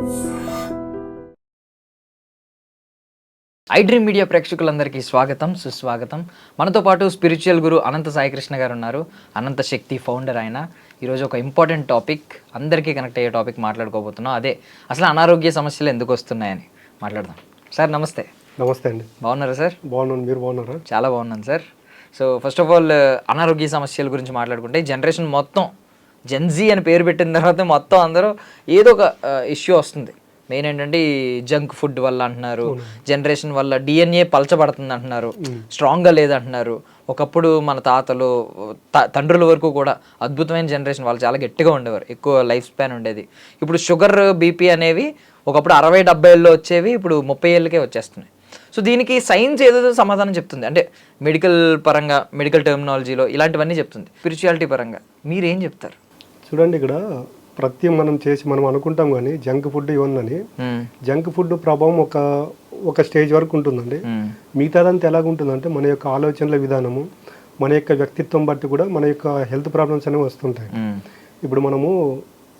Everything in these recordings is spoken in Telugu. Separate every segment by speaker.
Speaker 1: ఐ డ్రీమ్ మీడియా ప్రేక్షకులందరికీ స్వాగతం సుస్వాగతం. మనతో పాటు స్పిరిచువల్ గురు అనంత సాయికృష్ణ గారు ఉన్నారు. అనంత శక్తి ఫౌండర్ ఆయన. ఈరోజు ఒక ఇంపార్టెంట్ టాపిక్ అందరికీ కనెక్ట్ అయ్యే టాపిక్ మాట్లాడుకోబోతున్నాం. అదే అసలు అనారోగ్య సమస్యలు ఎందుకు వస్తున్నాయని మాట్లాడదాం. సార్ నమస్తే.
Speaker 2: నమస్తే అండి.
Speaker 1: బాగున్నారా సార్?
Speaker 2: బాగున్నాను మీరు బాగున్నారా?
Speaker 1: చాలా బాగున్నాను sir. So first of all అనారోగ్య సమస్యల గురించి మాట్లాడుకుంటే జనరేషన్ మొత్తం జెన్జీ అని పేరు పెట్టిన తర్వాత మొత్తం అందరూ ఏదో ఒక ఇష్యూ వస్తుంది. మెయిన్ ఏంటంటే ఈ జంక్ ఫుడ్ వల్ల అంటున్నారు జనరేషన్ వల్ల డిఎన్ఏ పలచబడుతుంది అంటున్నారు స్ట్రాంగ్గా లేదంటున్నారు. ఒకప్పుడు మన తాతలు తండ్రుల వరకు కూడా అద్భుతమైన జనరేషన్ వాళ్ళు చాలా గట్టిగా ఉండేవారు. ఎక్కువ లైఫ్ స్పాన్ ఉండేది. ఇప్పుడు షుగర్ బీపీ అనేవి ఒకప్పుడు అరవై డెబ్బై ఏళ్ళు వచ్చేవి ఇప్పుడు ముప్పై ఏళ్ళకే వచ్చేస్తున్నాయి. సో దీనికి సైన్స్ ఏదేదో సమాధానం చెప్తుంది. అంటే మెడికల్ పరంగా మెడికల్ టెర్మినాలజీలో ఇలాంటివన్నీ చెప్తుంది. స్పిరిచువాలిటీ పరంగా. మీరేం చెప్తారు?
Speaker 2: చూడండి ఇక్కడ ప్రతి మనం చేసి మనం అనుకుంటాం కానీ జంక్ ఫుడ్ ఇవన్నీ. జంక్ ఫుడ్ ప్రభావం ఒక ఒక స్టేజ్ వరకు ఉంటుందండి. మిగతాదంతా ఎలాగ ఉంటుందంటే మన యొక్క ఆలోచనల విధానము మన యొక్క వ్యక్తిత్వం బట్టి కూడా మన యొక్క హెల్త్ ప్రాబ్లమ్స్ అనేవి వస్తుంటాయి. ఇప్పుడు మనము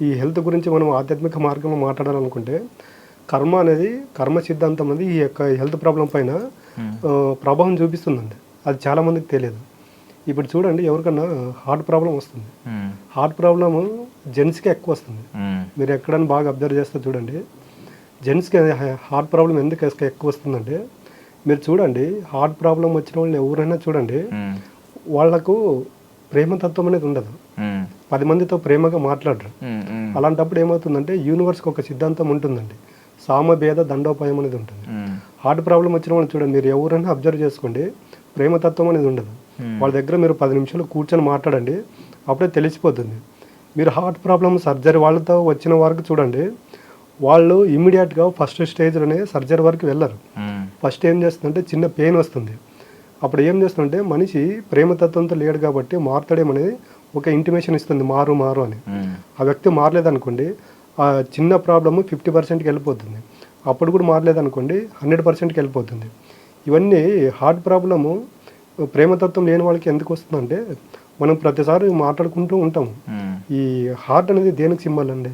Speaker 2: ఈ హెల్త్ గురించి మనం ఆధ్యాత్మిక మార్గంలో మాట్లాడాలనుకుంటే కర్మ అనేది కర్మ సిద్ధాంతం అనేది ఈ యొక్క హెల్త్ ప్రాబ్లం పైన ప్రభావం చూపిస్తుందండి అది చాలా మందికి తెలియదు ఇప్పుడు చూడండి ఎవరికన్నా హార్ట్ ప్రాబ్లం వస్తుంది. హార్ట్ ప్రాబ్లమ్ జెంట్స్కి ఎక్కువ వస్తుంది. మీరు ఎక్కడైనా బాగా అబ్జర్వ్ చేస్తే చూడండి జెంట్స్కి హార్ట్ ప్రాబ్లం ఎందుకు ఎక్క- ఎక్కువ వస్తుందంటే మీరు చూడండి హార్ట్ ప్రాబ్లం వచ్చిన వాళ్ళని ఎవరైనా చూడండి
Speaker 1: మ్మ్.
Speaker 2: వాళ్ళకు ప్రేమతత్వం అనేది ఉండదు. పది మందితో ప్రేమగా మాట్లాడరు. అలాంటప్పుడు ఏమవుతుందంటే యూనివర్స్కి ఒక సిద్ధాంతం ఉంటుందండి సామభేద దండోపాయం అనేది ఉంటుంది. హార్ట్ ప్రాబ్లం వచ్చిన వాళ్ళు చూడండి మీరు ఎవరైనా అబ్జర్వ్ చేసుకోండి ప్రేమతత్వం అనేది ఉండదు వాళ్ళ దగ్గర మీరు పది నిమిషాలు కూర్చొని మాట్లాడండి అప్పుడే తెలిసిపోతుంది. మీరు హార్ట్ ప్రాబ్లమ్ సర్జరీ వాళ్ళతో వచ్చిన వరకు చూడండి వాళ్ళు ఇమీడియట్గా ఫస్ట్ స్టేజ్లోనే సర్జరీ వరకు వెళ్ళరు.
Speaker 1: మ్మ్.
Speaker 2: ఫస్ట్ ఏం చేస్తుందంటే చిన్న పెయిన్ వస్తుంది. అప్పుడు ఏం చేస్తుందంటే మనిషి ప్రేమతత్వంతో లేడు కాబట్టి మారుతాడేమనేది ఒక ఇంటిమేషన్ ఇస్తుంది మారు మారు అని.
Speaker 1: మ్మ్.
Speaker 2: ఆ వ్యక్తి మారలేదనుకోండి ఆ చిన్న ప్రాబ్లమ్ ఫిఫ్టీ పర్సెంట్కి వెళ్ళిపోతుంది. అప్పుడు కూడా మారలేదనుకోండి హండ్రెడ్ పర్సెంట్కి వెళ్ళిపోతుంది. ఇవన్నీ హార్ట్ ప్రాబ్లము ప్రేమతత్వం లేని వాళ్ళకి ఎందుకు వస్తుందంటే మనం ప్రతిసారి మాట్లాడుకుంటూ ఉంటాము
Speaker 1: మ్మ్.
Speaker 2: ఈ హార్ట్ అనేది దేనికి సింబల్ అండి?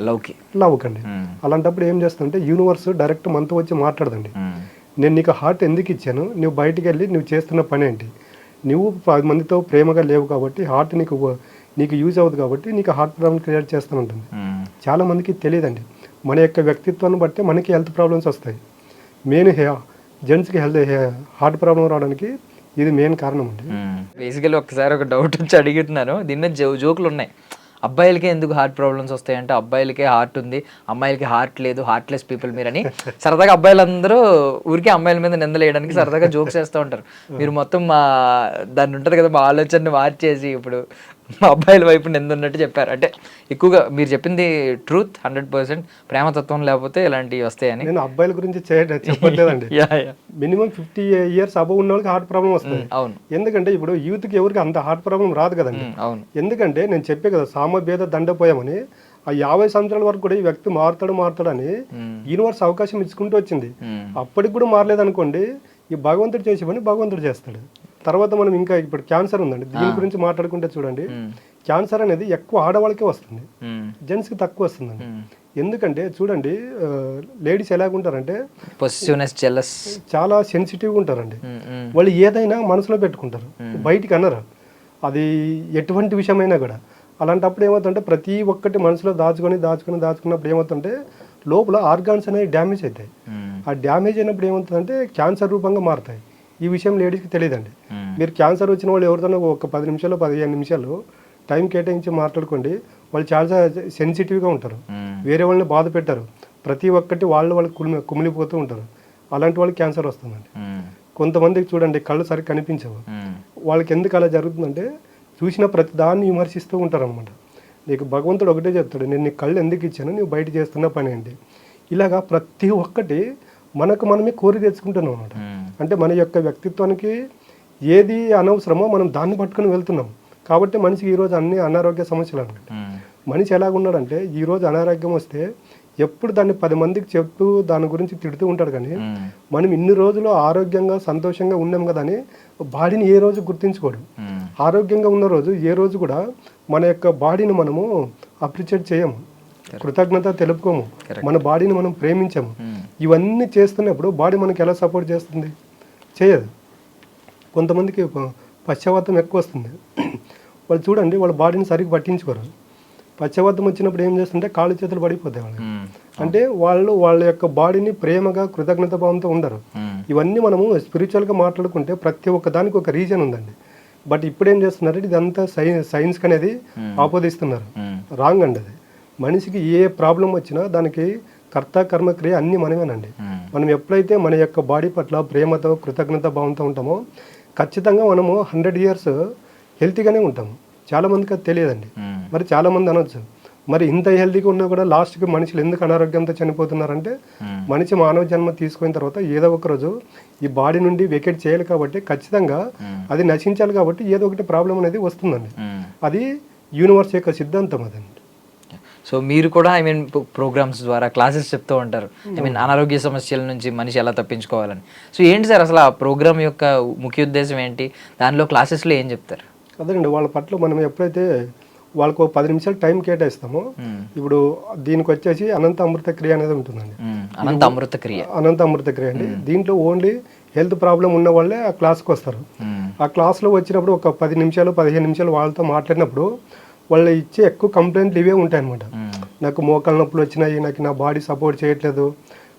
Speaker 1: లౌకి
Speaker 2: లవ్కండి
Speaker 1: మ్మ్.
Speaker 2: అలాంటప్పుడు ఏం చేస్తుందంటే యూనివర్స్ డైరెక్ట్ మనతో వచ్చి మాట్లాడదండి.
Speaker 1: మ్మ్.
Speaker 2: నేను నీకు హార్ట్ ఎందుకు ఇచ్చాను? నువ్వు బయటికి వెళ్ళి నువ్వు చేస్తున్న పని ఏంటి? నువ్వు పది మందితో ప్రేమగా లేవు కాబట్టి హార్ట్ నీకు నీకు యూజ్ అవ్వదు కాబట్టి నీకు హార్ట్ ప్రాబ్లం క్రియేట్ చేస్తానంటుంది. చాలా మందికి తెలియదండి. మన యొక్క వ్యక్తిత్వాన్ని బట్టి మనకి హెల్త్ ప్రాబ్లమ్స్ వస్తాయి. మెయిన్ జెంట్స్కి హెల్త్ హార్ట్ ప్రాబ్లం రావడానికి ఇది మెయిన్ కారణం అండి.
Speaker 1: బేసికలీ ఒకసారి ఒక డౌట్ వచ్చి అడుగుతున్నాను. దీని మీద జో జోకులు ఉన్నాయి. అబ్బాయిలకే ఎందుకు హార్ట్ ప్రాబ్లమ్స్ వస్తాయంటే అబ్బాయిలకే హార్ట్ ఉంది అమ్మాయిలకి హార్ట్ లేదు హార్ట్లెస్ పీపుల్ మీరని. సరదాగా అబ్బాయిలందరూ ఊరికే అమ్మాయిల మీద నిందలేయడానికి సరదాగా జోక్స్ చేస్తూ ఉంటారు. మీరు మొత్తం మా దాన్ని ఉంటుంది కదా మా ఆలోచనని మార్చేసి ఇప్పుడు మా అబ్బాయిల వైపు నిందున్నట్టు చెప్పారు. అంటే ఎక్కువగా మీరు చెప్పింది ట్రూత్ హండ్రెడ్ పర్సెంట్ ప్రేమతత్వం లేకపోతే ఇలాంటివి వస్తాయని.
Speaker 2: నేను అబ్బాయిల గురించి చెప్పట్లేదండి. మినిమం ఫిఫ్టీ ఇయర్స్ అబవ్ ఉన్న వాళ్ళకి హార్ట్ ప్రాబ్లం వస్తుంది.
Speaker 1: అవును.
Speaker 2: ఎందుకంటే ఇప్పుడు యూత్కి ఎవరికి అంత హార్ట్ ప్రాబ్లం రాదు కదండి.
Speaker 1: ఉమ్, అవును.
Speaker 2: ఎందుకంటే నేను చెప్పే కదా సామభేద దండపోయామని ఆ యాభై సంవత్సరాల వరకు కూడా ఈ వ్యక్తి మారుతాడు మారుతాడని యూనివర్స్ అవకాశం ఇచ్చుకుంటూ వచ్చింది.
Speaker 1: ఉమ్,
Speaker 2: అప్పటికి కూడా మారలేదనుకోండి ఈ భగవంతుడు చేసే పని భగవంతుడు చేస్తాడు. తర్వాత మనం ఇంకా ఇప్పుడు క్యాన్సర్ ఉందండి. దీని గురించి మాట్లాడుకుంటే చూడండి. క్యాన్సర్ అనేది ఎక్కువ ఆడవాళ్ళకే వస్తుంది.
Speaker 1: ఉమ్,
Speaker 2: జెంట్స్కి తక్కువ వస్తుందండి. ఎందుకంటే చూడండి లేడీస్ ఎలాగుంటారంటే చాలా సెన్సిటివ్గా ఉంటారండి. వాళ్ళు ఏదైనా మనసులో పెట్టుకుంటారు. బయటికి అన్నరు అది ఎటువంటి విషయమైనా కూడా. అలాంటప్పుడు ఏమవుతుందంటే ప్రతి ఒక్కటి మనసులో దాచుకొని దాచుకొని దాచుకున్నప్పుడు ఏమవుతుందంటే లోపల ఆర్గాన్స్ అనేవి డ్యామేజ్ అవుతాయి. ఆ డ్యామేజ్ అయినప్పుడు ఏమవుతుందంటే క్యాన్సర్ రూపంగా మారుతాయి. ఈ విషయం లేడీస్కి తెలియదండి. మీరు క్యాన్సర్ వచ్చిన వాళ్ళు ఎవరితోనో ఒక పది నిమిషాలు పదిహేను నిమిషాలు టైం కేటాయించి మాట్లాడుకోండి. వాళ్ళు చాలా సెన్సిటివ్గా ఉంటారు. వేరే వాళ్ళని బాధ పెట్టారు. ప్రతి ఒక్కటి వాళ్ళు వాళ్ళు కుమిలి కుమిలిపోతూ ఉంటారు. అలాంటి వాళ్ళకి క్యాన్సర్ వస్తుందండి. కొంతమందికి చూడండి కళ్ళు సరిగ్గా కనిపించవు. వాళ్ళకి ఎందుకు అలా జరుగుతుందంటే చూసిన ప్రతి దాన్ని విమర్శిస్తూ ఉంటారు అనమాట నీకు భగవంతుడు ఒకటే చెప్తాడు నేను నీ కళ్ళు ఎందుకు ఇచ్చాను? నువ్వు బయట చేస్తున్న పని ఏంటి? ఇలాగా ప్రతి ఒక్కటి మనకు మనమే కోరి తెచ్చుకుంటున్నాం అనమాట అంటే మన యొక్క వ్యక్తిత్వానికి ఏది అనవసరమో మనం దాన్ని పట్టుకొని వెళ్తున్నాం. కాబట్టి మనిషికి ఈరోజు అన్ని అనారోగ్య సమస్యలు అనమాట మనిషి ఎలాగున్నాడంటే ఈరోజు అనారోగ్యం వస్తే ఎప్పుడు దాన్ని పది మందికి చెప్తూ దాని గురించి తిడుతూ ఉంటాడు కానీ మనం ఇన్ని రోజులు ఆరోగ్యంగా సంతోషంగా ఉన్నాం కదా అని బాడీని ఏ రోజు గుర్తించుకోడు. ఆరోగ్యంగా ఉన్న రోజు ఏ రోజు కూడా మన యొక్క బాడీని మనము అప్రిషియేట్ చేయము. కృతజ్ఞత తెలుపుకోము. మన బాడీని మనం ప్రేమించము. ఇవన్నీ చేస్తున్నప్పుడు బాడీ మనకి ఎలా సపోర్ట్ చేస్తుంది? చేయదు. కొంతమందికి ప- పశ్చాత్తాపం ఎక్కువ వస్తుంది. వాళ్ళు చూడండి వాళ్ళ బాడీని సరిగ్గా పట్టించుకోరు. పశ్చాత్తాపం వచ్చినప్పుడు ఏం చేస్తుంటే కాళ్ళు చేతులు పడిపోతాయి వాళ్ళకి.
Speaker 1: మ్మ్.
Speaker 2: అంటే వాళ్ళు వాళ్ళ యొక్క బాడీని ప్రేమగా కృతజ్ఞత భావంతో ఉండరు. ఇవన్నీ మనము స్పిరిచువల్గా మాట్లాడుకుంటే ప్రతి ఒక్క దానికి ఒక రీజన్ ఉందండి. బట్ ఇప్పుడు ఏం చేస్తున్నారు ఇదంతా సైన్స్ సైన్స్ అనేది ఆపోదిస్తున్నారు. రాంగ్ అండి అది. మనిషికి ఏ ప్రాబ్లం వచ్చినా దానికి కర్త కర్మ క్రియ అన్నీ మనమేనండి. మనం ఎప్పుడైతే మన యొక్క బాడీ పట్ల ప్రేమతో కృతజ్ఞత భావంతో ఉంటామో ఖచ్చితంగా మనము హండ్రెడ్ ఇయర్స్ హెల్తీగానే ఉంటాము చాలామందికి అది తెలియదండి. మరి చాలామంది అనొచ్చు మరి ఇంత హెల్తీగా ఉన్నా కూడా లాస్ట్కి మనుషులు ఎందుకు అనారోగ్యంతో చనిపోతున్నారంటే. మనిషి మానవ జన్మ తీసుకున్న తర్వాత ఏదో ఒక రోజు ఈ బాడీ నుండి వెకెట్ చేయాలి కాబట్టి ఖచ్చితంగా అది నశించాలి కాబట్టి ఏదో ఒకటి ప్రాబ్లం అనేది వస్తుందండి. అది యూనివర్స్ యొక్క సిద్ధాంతం అదండి
Speaker 1: సో మీరు కూడా ఐ మీన్ ప్రోగ్రామ్స్ ద్వారా క్లాసెస్ చెప్తూ ఉంటారు. ఐ మీన్ అనారోగ్య సమస్యల నుంచి మనిషి ఎలా తప్పించుకోవాలని. సో ఏంటి సార్ అసలు ఆ ప్రోగ్రామ్ యొక్క ముఖ్య ఉద్దేశం ఏంటి? దానిలో క్లాసెస్లో ఏం చెప్తారు?
Speaker 2: అదేనండి వాళ్ళ పట్ల మనం ఎప్పుడైతే వాళ్ళకు ఒక పది నిమిషాలు టైం కేటాయిస్తామో. ఇప్పుడు దీనికి వచ్చేసి అనంత అమృత క్రియ అనేది ఉంటుందండి.
Speaker 1: అనంత అమృత క్రియ.
Speaker 2: అనంత అమృత క్రియ అండి. దీంట్లో ఓన్లీ హెల్త్ ప్రాబ్లం ఉన్న వాళ్ళే ఆ క్లాస్కి వస్తారు. ఆ క్లాస్లో వచ్చినప్పుడు ఒక పది నిమిషాలు పదిహేను నిమిషాలు వాళ్ళతో మాట్లాడినప్పుడు వాళ్ళు ఇచ్చే ఎక్కువ కంప్లైంట్లు ఇవే ఉంటాయన్నమాట. నాకు మోకాల నొప్పులు వచ్చినాయి నాకు నా బాడీ సపోర్ట్ చేయట్లేదు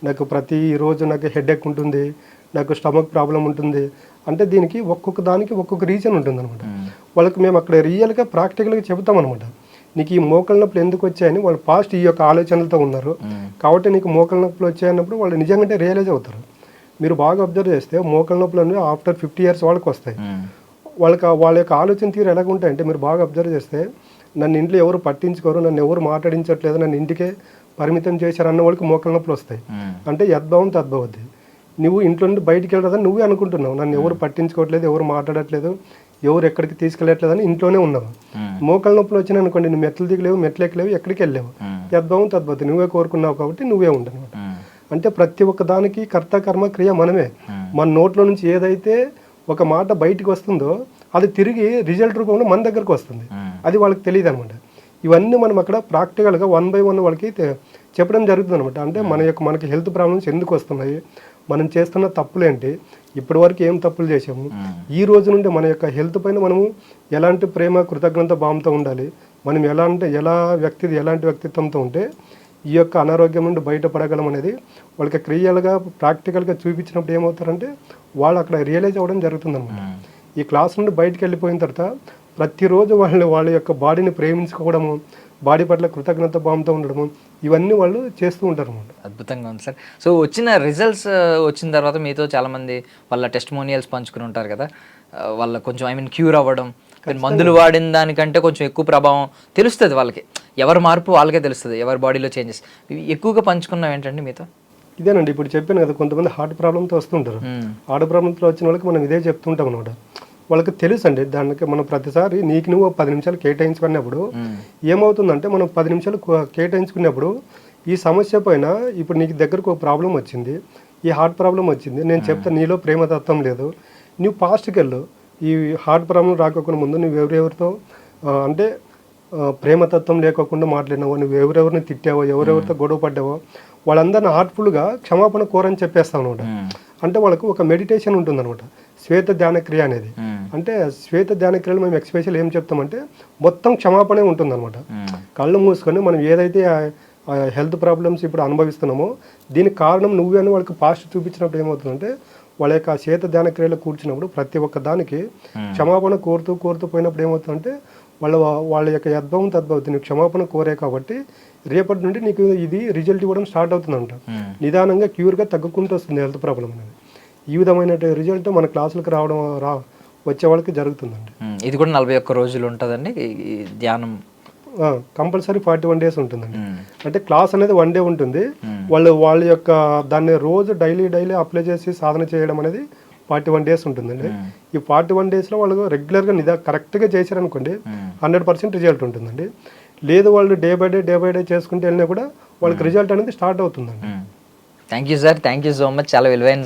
Speaker 2: నాకు ప్రతి రోజు నాకు హెడేక్ ఉంటుంది నాకు స్టమక్ ప్రాబ్లం ఉంటుంది. అంటే దీనికి ఒక్కొక్క దానికి ఒక్కొక్క రీజన్ ఉంటుంది అనమాట వాళ్ళకి మేము అక్కడ రియల్గా ప్రాక్టికల్గా చెబుతాం అనమాట నీకు ఈ మోకాల నొప్పులు ఎందుకు వచ్చాయని వాళ్ళు పాస్ట్ ఈ యొక్క ఆలోచనలతో ఉన్నారు.
Speaker 1: కాబట్టి
Speaker 2: నీకు మోకాల నొప్పులు వచ్చాయన్నప్పుడు వాళ్ళు నిజంగానే రియలైజ్ అవుతారు. మీరు బాగా అబ్జర్వ్ చేస్తే మోకాల నొప్పులు అనేవి ఆఫ్టర్ ఫిఫ్టీ ఇయర్స్ వాళ్ళకి వస్తాయి. వాళ్ళకి వాళ్ళ యొక్క ఆలోచన తీరు ఎలాగ ఉంటాయంటే మీరు బాగా అబ్జర్వ్ చేస్తే నన్ను ఇంట్లో ఎవరు పట్టించుకోరు నన్ను ఎవరు మాట్లాడించట్లేదు నన్ను ఇంటికే పరిమితం చేశారు అన్న వాళ్ళకి మోకాల నొప్పులు వస్తాయి. అంటే యద్భావం తద్భవద్ది నువ్వు ఇంట్లో నుండి బయటికి వెళ్ళదని నువ్వే అనుకుంటున్నావు నన్ను ఎవరు పట్టించుకోవట్లేదు ఎవరు మాట్లాడట్లేదు ఎవరు ఎక్కడికి తీసుకెళ్ళట్లేదు అని ఇంట్లోనే ఉన్నావు. మోకాల నొప్పులు వచ్చినాయి అనుకోండి నువ్వు మెట్లు దిగలేవు మెట్లు ఎక్కలేవు ఎక్కడికి వెళ్ళలేవు. యద్భావం తద్భవతి నువ్వే కోరుకున్నావు కాబట్టి నువ్వే ఉండను
Speaker 1: మ్మ్.
Speaker 2: అంటే ప్రతి ఒక్క దానికి కర్త కర్మ క్రియ మనమే. మన నోట్లో నుంచి ఏదైతే ఒక మాట బయటికి వస్తుందో అది తిరిగి రిజల్ట్ రూపంలో మన దగ్గరకు వస్తుంది. అది వాళ్ళకి తెలియదు అనమాట ఇవన్నీ మనం అక్కడ ప్రాక్టికల్గా వన్ బై వన్ వాళ్ళకి చెప్పడం జరుగుతుంది అనమాట అంటే మన యొక్క మనకి హెల్త్ ప్రాబ్లమ్స్ ఎందుకు వస్తున్నాయి? మనం చేస్తున్న తప్పులేంటి ఇప్పటి వరకు ఏం తప్పులు చేసాము. ఈ రోజు నుండి మన యొక్క హెల్త్ పైన మనము ఎలాంటి ప్రేమ కృతజ్ఞత భావంతో ఉండాలి? మనం ఎలా అంటే ఎలా వ్యక్తి ఎలాంటి వ్యక్తిత్వంతో ఉంటే ఈ యొక్క అనారోగ్యం నుండి బయటపడగలం అనేది వాళ్ళకి క్రియలుగా ప్రాక్టికల్గా చూపించినప్పుడు ఏమవుతారంటే వాళ్ళు అక్కడ రియలైజ్ అవ్వడం జరుగుతుంది
Speaker 1: మ్మ్.
Speaker 2: ఈ క్లాస్ నుండి బయటకు వెళ్ళిపోయిన తర్వాత ప్రతిరోజు వాళ్ళు వాళ్ళ యొక్క బాడీని ప్రేమించుకోవడము బాడీ పట్ల కృతజ్ఞత భావంతో ఉండడము ఇవన్నీ వాళ్ళు చేస్తూ ఉంటారు అన్నమాట.
Speaker 1: అద్భుతంగా ఉంది సార్. సో వచ్చిన రిజల్ట్స్ వచ్చిన తర్వాత మీతో చాలా మంది వాళ్ళ టెస్టిమోనియల్స్ పంచుకుని ఉంటారు కదా. వాళ్ళ కొంచెం ఐ మీన్ క్యూర్ అవ్వడం కానీ మందులు వాడిన దానికంటే కొంచెం ఎక్కువ ప్రభావం తెలుస్తుంది వాళ్ళకి. ఎవరి మార్పు వాళ్ళకే తెలుస్తుంది ఎవరి బాడీలో చేంజెస్ ఎక్కువగా పంచుకున్నాం ఏంటండి మీతో?
Speaker 2: ఇదేనండి ఇప్పుడు చెప్పాను కదా కొంతమంది హార్ట్ ప్రాబ్లంతో వస్తుంటారు. హార్ట్ ప్రాబ్లంతో వచ్చిన వాళ్ళకి మనం ఇదే చెప్తుంటాం అనమాట వాళ్ళకి తెలుసు అండి దానికి మనం ప్రతిసారి నీకు నువ్వు పది నిమిషాలు కేటాయించుకున్నప్పుడు. ఏమవుతుందంటే మనం పది నిమిషాలు కేటాయించుకున్నప్పుడు ఈ సమస్య పైన ఇప్పుడు నీకు దగ్గరకు ఒక ప్రాబ్లం వచ్చింది ఈ హార్ట్ ప్రాబ్లం వచ్చింది నేను చెప్తాను నీలో ప్రేమతత్వం లేదు నువ్వు పాస్ట్కి వెళ్ళు ఈ హార్ట్ ప్రాబ్లం రాకోకుండా ముందు నువ్వు ఎవరెవరితో అంటే ప్రేమతత్వం లేకోకుండా మాట్లాడినావో నువ్వు ఎవరెవరిని తిట్టావో ఎవరెవరితో గొడవ పడ్డావో వాళ్ళందరిని హార్ట్ఫుల్గా క్షమాపణ కోరని చెప్పేస్తావు అనమాట. అంటే వాళ్ళకు ఒక మెడిటేషన్ ఉంటుందన్నమాట శ్వేత ధ్యాన క్రియ అనేది. అంటే శ్వేత ధ్యాన క్రియలు మేము ఎక్స్పెషల్ ఏం చెప్తామంటే మొత్తం క్షమాపణే ఉంటుందన్నమాట
Speaker 1: మ్మ్.
Speaker 2: కళ్ళు మూసుకొని మనం ఏదైతే హెల్త్ ప్రాబ్లమ్స్ ఇప్పుడు అనుభవిస్తున్నామో దీనికి కారణం నువ్వే అని వాళ్ళకి పాస్ట్ చూపించినప్పుడు ఏమవుతుందంటే వాళ్ళ యొక్క చేత ధ్యాన క్రియలో కూర్చున్నప్పుడు ప్రతి ఒక్క దానికి క్షమాపణ కోరుతూ కోరుతూ పోయినప్పుడు ఏమవుతుందంటే వాళ్ళ వాళ్ళ యొక్క యద్భవం తద్భవతి నీకు క్షమాపణ కోరే కాబట్టి రేపటి నుండి నీకు ఇది రిజల్ట్ ఇవ్వడం స్టార్ట్ అవుతుందంట. నిదానంగా క్యూర్గా తగ్గుకుంటూ వస్తుంది హెల్త్ ప్రాబ్లం అనేది ఈ విధమైన రిజల్ట్ మన క్లాసులకు రావడం రా వచ్చే వాళ్ళకి జరుగుతుందండి.
Speaker 1: ఇది కూడా నలభై ఒక్క రోజులు ఉంటుందండి ధ్యానం
Speaker 2: కంపల్సరీ ఫార్టీ వన్ డేస్ ఉంటుందండి. అంటే క్లాస్ అనేది వన్ డే ఉంటుంది. వాళ్ళు వాళ్ళ యొక్క దాన్ని రోజు డైలీ డైలీ అప్లై చేసి సాధన చేయడం అనేది ఫార్టీ వన్ డేస్ ఉంటుందండి. ఈ ఫార్టీ వన్ డేస్లో వాళ్ళు రెగ్యులర్గా నిదా కరెక్ట్గా చేశారనుకోండి. హండ్రెడ్ పర్సెంట్ రిజల్ట్ ఉంటుందండి లేదు వాళ్ళు day by day day by day చేసుకుంటూ వెళ్ళినా కూడా వాళ్ళకి రిజల్ట్ అనేది స్టార్ట్ అవుతుందండి
Speaker 1: thank you sir thank you so much చాలా విలువైన